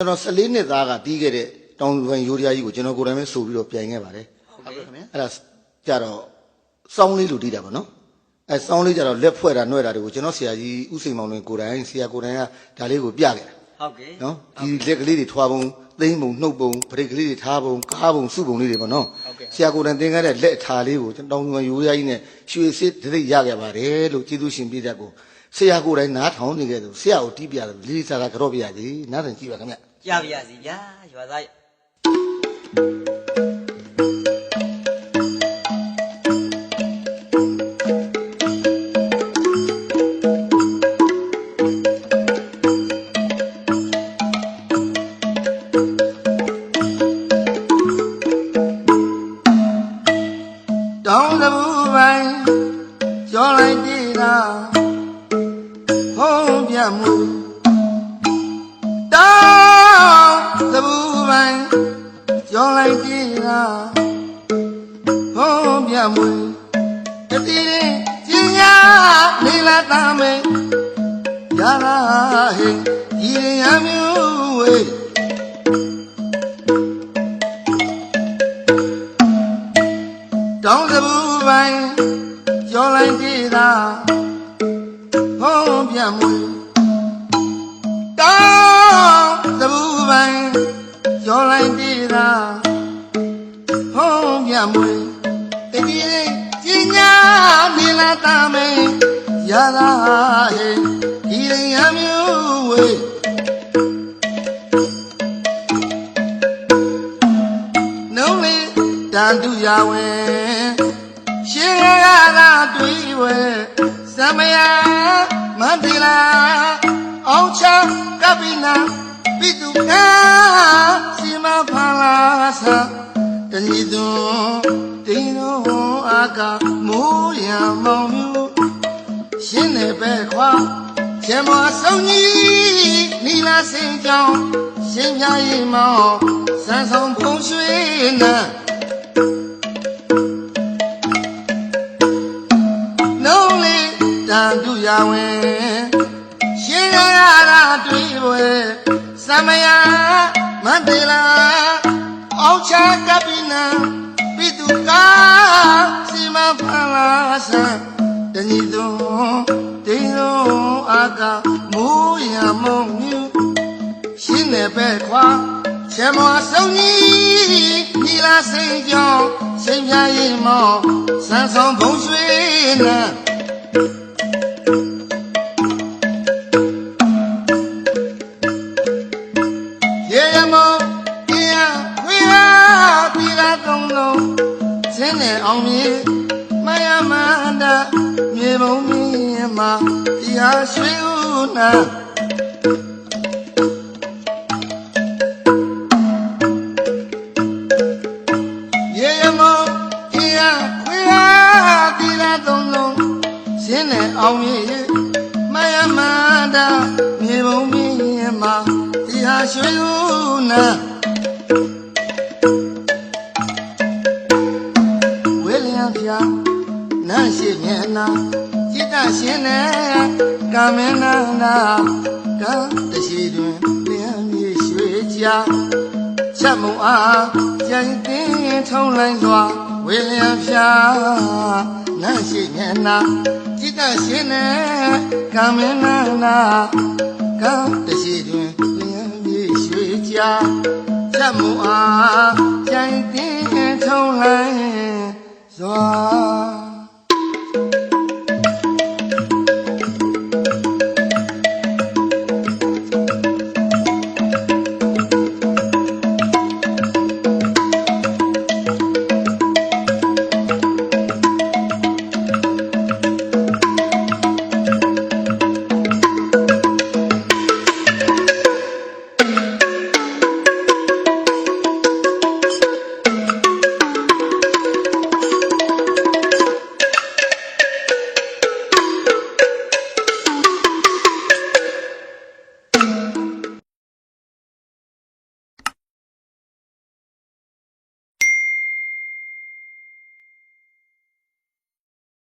ကျွန်တော်14နှစ်သားကပြီးခဲ့တဲ့တောင်ဝင်ရိုးရာကြီးကိုကျွန်တော်ကိုယ်တိုင်ပဲဆိုပြီးတော့ပြန်ခဲ့ပါတယ်ဟုတ်ကဲ့ခင်ဗျာအဲ့ဒါကြတော့စောင်းလေးလူတီးတာပေါ့နော်အဲစောင်းလေးကြတော့လက်ဖွဲ့တာနှွဲတာတွေကိုကျွန်တော်ဆရာကြီးဥစိန်မောင်လွင်ကိုယ်တိုင်ဆရာကိုယ်တိုင်ကဒါလေးကိုပြခဲ့တာဟုတ်ကဲ့နော်ဒီလက်ကလေးတွေထွားပုံသိမ့်ပုံနှုတ်ပုံပရိတ်ကလေးတွေထားပုံကားပုံစုပုံလေးတွေပေါ့နော်ဟုတ်ကဲ့ဆရာကိုယ်တိုင်သင်ခဲ့တဲ့လက်အထာလေးကိုကျွန်တော်တောင်ဝင်ရိုးရာကြီးနဲ့ရွှေစစ်ဒိတ်ရခဲ့ပါတယ်လို့ကျေးဇူးရှင်ပြည့်တဲ့ကိုဆရာကိုယ်တိုင်နားထောင်နေခဲ့သူဆရာကိုတီးပြတယ်လေးလေးစားစားကြော့ပြရစီနားထောင်ကြည့်ပါခင်ဗျ ကြပါရစီဗျာရွာသားတောင်းတပူပိုင်းကျော်လိုက်တည်တာဖုံးပြမှု ပိုင်းကျော်လိုက်တည်တာဖုံးပြမှုတတိရင်ကျင်ညာနေလာတာမေရလာဟေဒီရံမျိုးဝေးတောင်းတပူပိုင်းကျော်လိုက်သေးတာဖုံးပြမွေတော ကျော်လိုက်သေးတာဖုံးပြမွေတတိလေးကျင်ညာနေလာတာမေရလာဟေဒီရံမျိုးဝေးနှုံးလေးတန်တူရဝင်ရှင်ရရသာတွေ့ဝဲသမယမန္တိလာအောင်ချကပိနာပိတုက တဏီသွန်တိန်တော်အာကမိုးရံမောင်မြူရှင်းနေပဲခွာချေမဆုံးကြီးနီလာစင်ကြောင်းရှင်ပြရင်မောင်စံဆောင်ဖုံးရွှေနာနှုံးလေးတန်တူရဝင်ရှင်ရရတာတွေ့ပွဲသမယမန္တေလာအောင် ချကပိနာပိတုကာစီမဖလာဆံတဏီသွန်တိန်လုံးအာကမိုးရမုံမြူရှင်းနေပဲခွာချေမောဆုံးကြီးညီလာစိန်ကြောင်းစိန်ပြရင်မောစံဆောင်ဘုံရွှေနာ ကုံလုံးစင်းနေအောင်မြေမယမန္တမြေပုံမြင်မှာတရားရွှေဦးနာရေရမောအေးရခွေရတီလာသုံးလုံးရှင်းနေအောင်ရေမယမန္တာမြေပုံမြင်မှာဒီဟာရွှေဦးနာဝေ နေကာမင်းနာနာကံတရှိတွင်လျံမြေရွှေကြာချက်မုံအားကြိုင်တင်းထုံးလိုက်စွာဝေလျံဖြာနန်းရှိမျက်နာจิตရှင်းနေကံမင်းနာနာကံတရှိတွင်လျံမြေရွှေကြာချက်မုံအားကြိုင်တင်းထုံးလိုက်စွာ